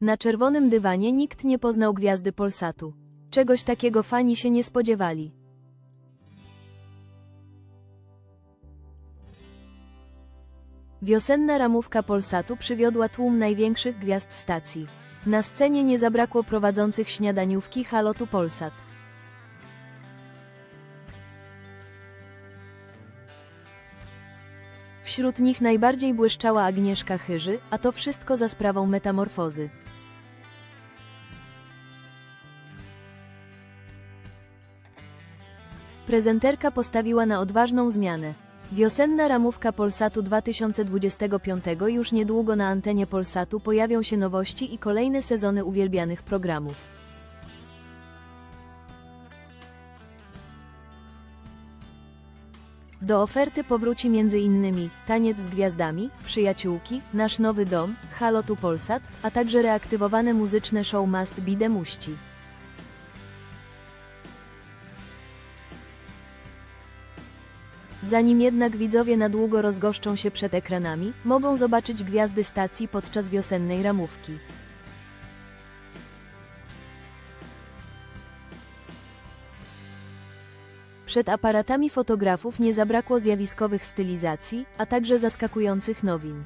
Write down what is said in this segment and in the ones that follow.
Na czerwonym dywanie nikt nie poznał gwiazdy Polsatu. Czegoś takiego fani się nie spodziewali. Wiosenna ramówka Polsatu przywiodła tłum największych gwiazd stacji. Na scenie nie zabrakło prowadzących śniadaniówki Halotu Polsat. Wśród nich najbardziej błyszczała Agnieszka Chyży, a to wszystko za sprawą metamorfozy. Prezenterka postawiła na odważną zmianę. Wiosenna ramówka Polsatu 2025 już niedługo na antenie Polsatu pojawią się nowości i kolejne sezony uwielbianych programów. Do oferty powróci m.in. Taniec z Gwiazdami, Przyjaciółki, Nasz Nowy Dom, Halo tu Polsat, a także reaktywowane muzyczne show Must Be The Zanim jednak widzowie na długo rozgoszczą się przed ekranami, mogą zobaczyć gwiazdy stacji podczas wiosennej ramówki. Przed aparatami fotografów nie zabrakło zjawiskowych stylizacji, a także zaskakujących nowin.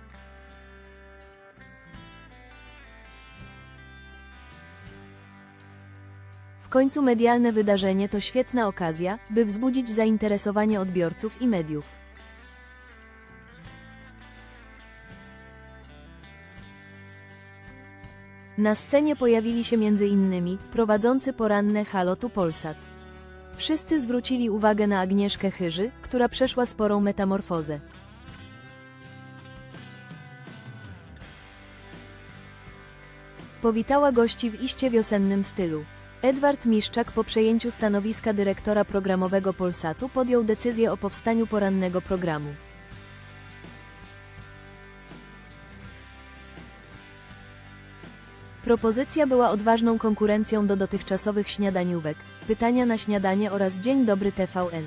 Końcu medialne wydarzenie to świetna okazja, by wzbudzić zainteresowanie odbiorców i mediów. Na scenie pojawili się m.in. prowadzący poranne Halotu Polsat. Wszyscy zwrócili uwagę na Agnieszkę Chyży, która przeszła sporą metamorfozę. Powitała gości w iście wiosennym stylu. Edward Miszczak po przejęciu stanowiska dyrektora programowego Polsatu podjął decyzję o powstaniu porannego programu. Propozycja była odważną konkurencją do dotychczasowych śniadaniówek, pytania na śniadanie oraz Dzień Dobry TVN.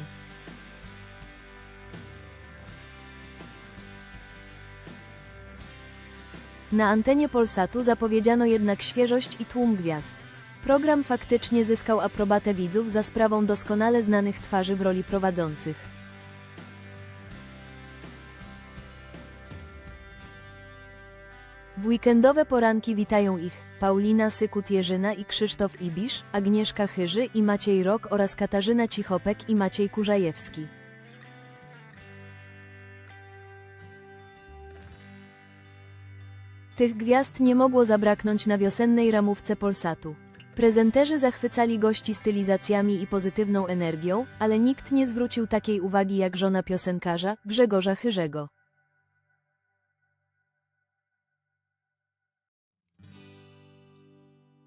Na antenie Polsatu zapowiedziano jednak świeżość i tłum gwiazd. Program faktycznie zyskał aprobatę widzów za sprawą doskonale znanych twarzy w roli prowadzących. W weekendowe poranki witają ich Paulina Sykut-Jerzyna i Krzysztof Ibisz, Agnieszka Chyży i Maciej Rok oraz Katarzyna Cichopek i Maciej Kurzajewski. Tych gwiazd nie mogło zabraknąć na wiosennej ramówce Polsatu. Prezenterzy zachwycali gości stylizacjami i pozytywną energią, ale nikt nie zwrócił takiej uwagi jak żona piosenkarza, Grzegorza Chyrzego.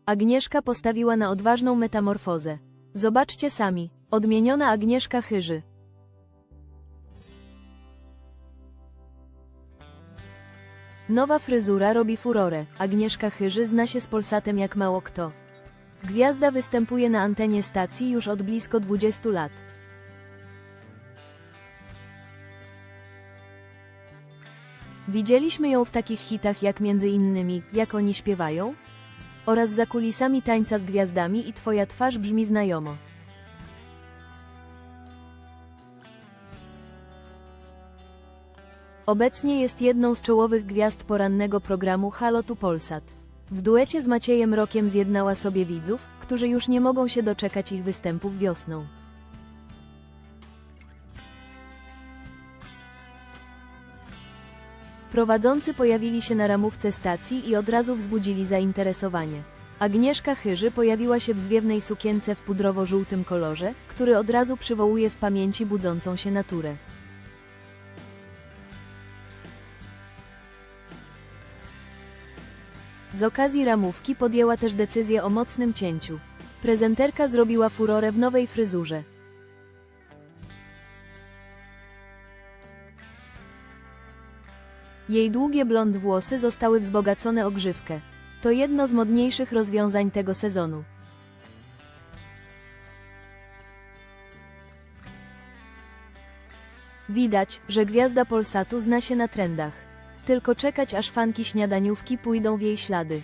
Agnieszka postawiła na odważną metamorfozę. Zobaczcie sami, odmieniona Agnieszka Chyży. Nowa fryzura robi furorę, Agnieszka Chyży zna się z Polsatem jak mało kto. Gwiazda występuje na antenie stacji już od blisko 20 lat. Widzieliśmy ją w takich hitach jak między innymi Jak oni śpiewają? oraz za kulisami tańca z gwiazdami i Twoja twarz brzmi znajomo. Obecnie jest jedną z czołowych gwiazd porannego programu Halo tu Polsat. W duecie z Maciejem Rokiem zjednała sobie widzów, którzy już nie mogą się doczekać ich występów wiosną. Prowadzący pojawili się na ramówce stacji i od razu wzbudzili zainteresowanie. Agnieszka Chyży pojawiła się w zwiewnej sukience w pudrowo-żółtym kolorze, który od razu przywołuje w pamięci budzącą się naturę. Z okazji ramówki podjęła też decyzję o mocnym cięciu. Prezenterka zrobiła furorę w nowej fryzurze. Jej długie blond włosy zostały wzbogacone o grzywkę. To jedno z modniejszych rozwiązań tego sezonu. Widać, że gwiazda Polsatu zna się na trendach. Tylko czekać aż fanki śniadaniówki pójdą w jej ślady.